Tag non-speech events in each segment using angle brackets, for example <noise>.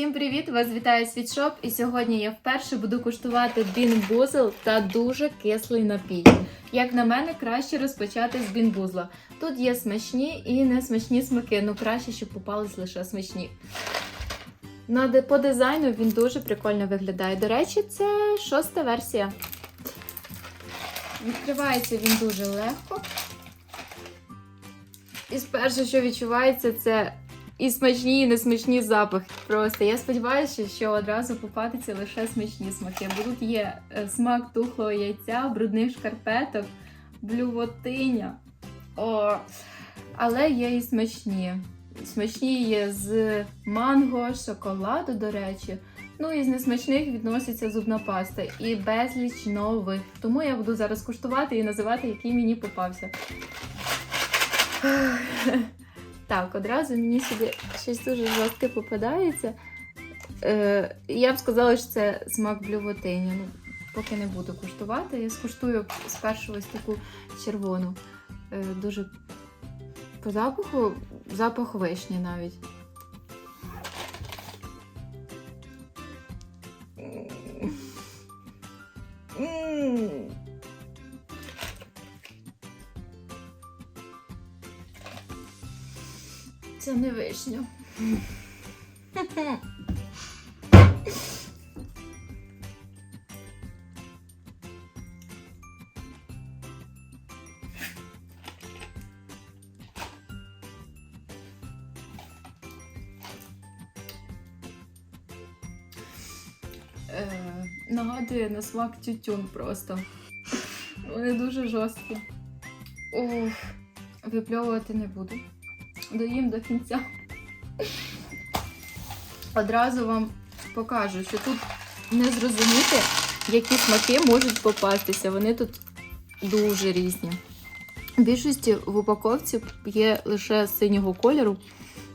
Всім привіт! Вас вітає Світшоп. І сьогодні я вперше буду куштувати бінбузл та дуже кислий напій. Як на мене, краще розпочати з бінбузла. Тут є смачні і несмачні смаки, ну краще, щоб попались лише смачні. На по дизайну він дуже прикольно виглядає. До речі, це шоста версія. Відкривається він дуже легко. І перше, що відчувається, це і смачні, і несмачні запахи. Просто я сподіваюся, що одразу попадеться лише смачні смаки. Бо тут є е, смак тухлого яйця, брудних шкарпеток, блювотиня. О, але є і смачні. Смачні є з манго, шоколаду, до речі. Ну і з несмачних відноситься зубна паста і безліч нових. Тому я буду зараз куштувати і називати, який мені попався. Так, одразу мені сюди щось дуже жорстке попадається. Е, я б сказала, що це смак блювотині. Ну, поки не буду куштувати. Я скуштую спершу ось таку червону. Е, дуже по запаху, запах вишні навіть. Це не вишня. Е, нагадує на смак тютюн просто. Вони дуже жорсткі. Ух, випльовувати не буду. Доїм до кінця. Одразу вам покажу, що тут не зрозуміти, які смаки можуть попастися. Вони тут дуже різні. В більшості в упаковці є лише синього кольору,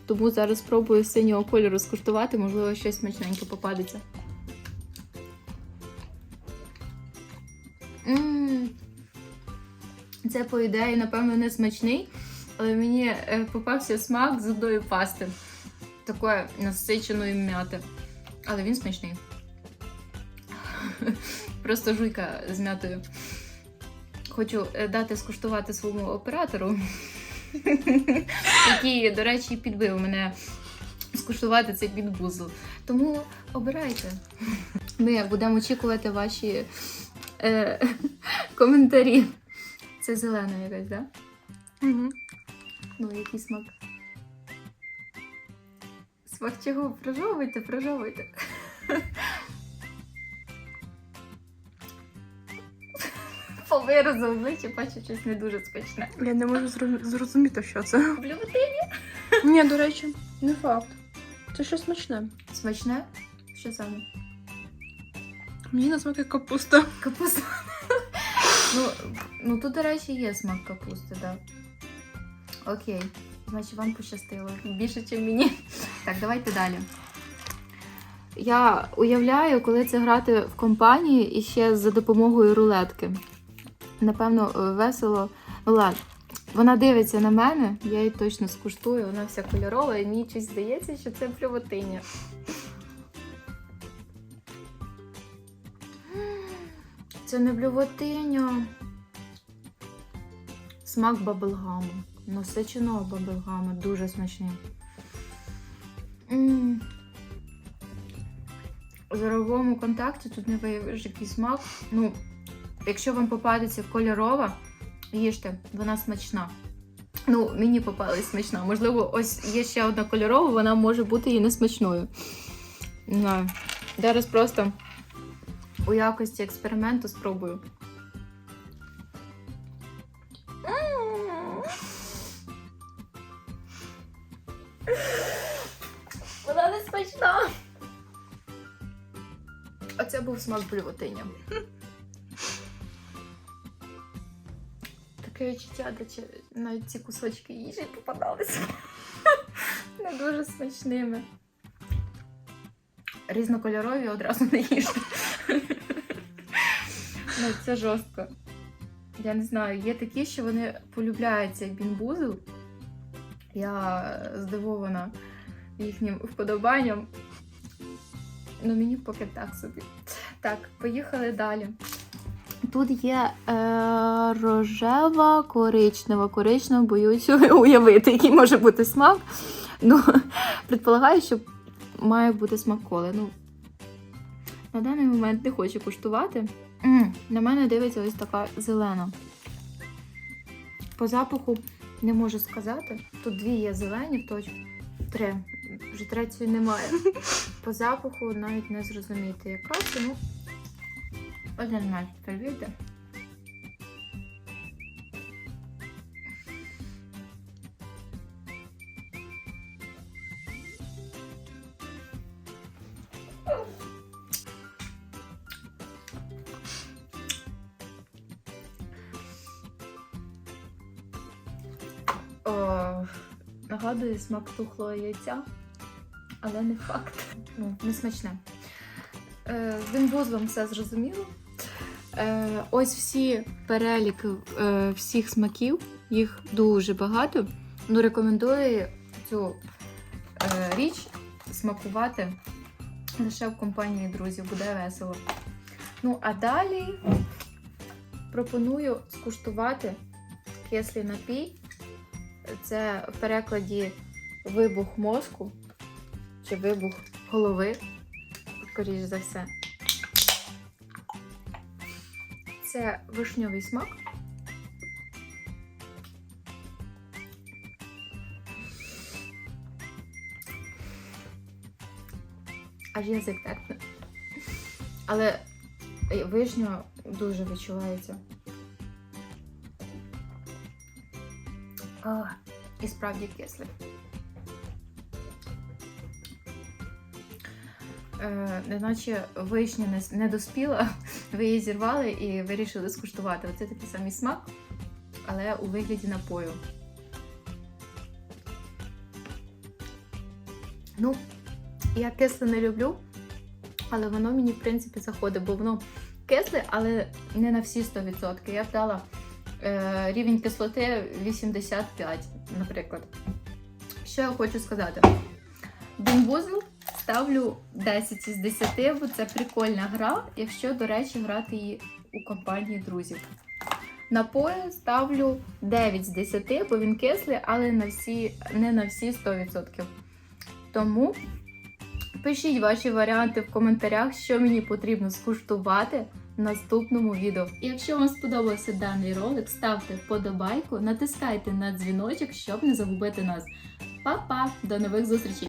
тому зараз спробую синього кольору скуштувати, можливо, щось смачненьке попадеться. М, Це, по ідеї, напевно, не смачний, але мені е, попався смак зубної пасти. Такої насиченої м'яти. Але він смачний. <laughs> Просто жуйка з м'ятою. Хочу е, дати скуштувати своєму оператору, <laughs> який, до речі, підбив мене скуштувати цей підбузл. Тому обирайте. Ми будемо очікувати ваші е, <laughs> коментарі. Це зелена якась, так? Да? Угу. Ну, який смак. Смак чого? Прожовуйте, прожовуйте. По виразу обличчя бачу щось не дуже смачне. Я не можу зрозуміти, що це. Блювотині? Ні, до речі, не факт. Це щось смачне. Смачне? Що саме? Мені назвати капуста. Капуста. ну, ну тут, до речі, є смак капусти, так. Да. Окей. Значить, вам пощастило. Більше, ніж мені. Так, давайте далі. Я уявляю, коли це грати в компанії і ще за допомогою рулетки. Напевно, весело. Ну ладно. Вона дивиться на мене, я її точно скуштую, вона вся кольорова, і мені щось здається, що це плювотиня. Це не блювотиня. Смак баблгаму. Насиченого баблгаму. Дуже смачний. М. В зоровому контакті тут не виявиш який смак. Ну, якщо вам попадеться кольорова, їжте, вона смачна. Ну, мені попалась смачна. Можливо, ось є ще одна кольорова, вона може бути і не смачною. Не знаю. Зараз просто у якості експерименту спробую. Смачна. Оце був смак блювотиня. Таке відчуття, де навіть ці кусочки їжі попадалися. <laughs> Не дуже смачними. Різнокольорові одразу не їжте. <laughs> Ну, це жорстко. Я не знаю, є такі, що вони полюбляють цей бінбузл. Я здивована їхнім вподобанням. Ну мені поки так собі. Так, поїхали далі. Тут є е, рожева, коричнева. Коричнева, боюсь <laughs> уявити, який може бути смак. Ну, <laughs> предполагаю, що має бути смак коли. Ну, на даний момент не хочу куштувати. м на мене дивиться ось така зелена. По запаху не можу сказати. Тут дві є зелені, в точку. Три. Вже третьої немає. По запаху навіть не зрозуміти, яка це. Ну, один перевірте. О, нагадує смак тухлого яйця, але не факт. Ну, не смачне. Е, з бінбузлом все зрозуміло. Е, ось всі перелік е, всіх смаків, їх дуже багато. Ну, рекомендую цю е, річ смакувати лише в компанії друзів, буде весело. Ну, а далі пропоную скуштувати кислий напій. Це в перекладі вибух мозку чи вибух голови, скоріш за все. Це вишньовий смак. Аж язик терпне. Але вишня дуже відчувається. А, і справді кислий. Неначе вишня не, не доспіла, <laughs> ви її зірвали і вирішили скуштувати. Оце такий самий смак, але у вигляді напою. Ну, я кисле не люблю, але воно мені, в принципі, заходить, бо воно кисле, але не на всі 100%. Я б дала е, рівень кислоти 85, наприклад. Що я хочу сказати? Бімбузл ставлю 10 із 10, бо це прикольна гра, якщо, до речі, грати її у компанії друзів. Напої ставлю 9 з 10, бо він кислий, але на всі, не на всі 100%. Тому пишіть ваші варіанти в коментарях, що мені потрібно скуштувати в наступному відео. І якщо вам сподобався даний ролик, ставте вподобайку, натискайте на дзвіночок, щоб не загубити нас. Па-па! До нових зустрічей!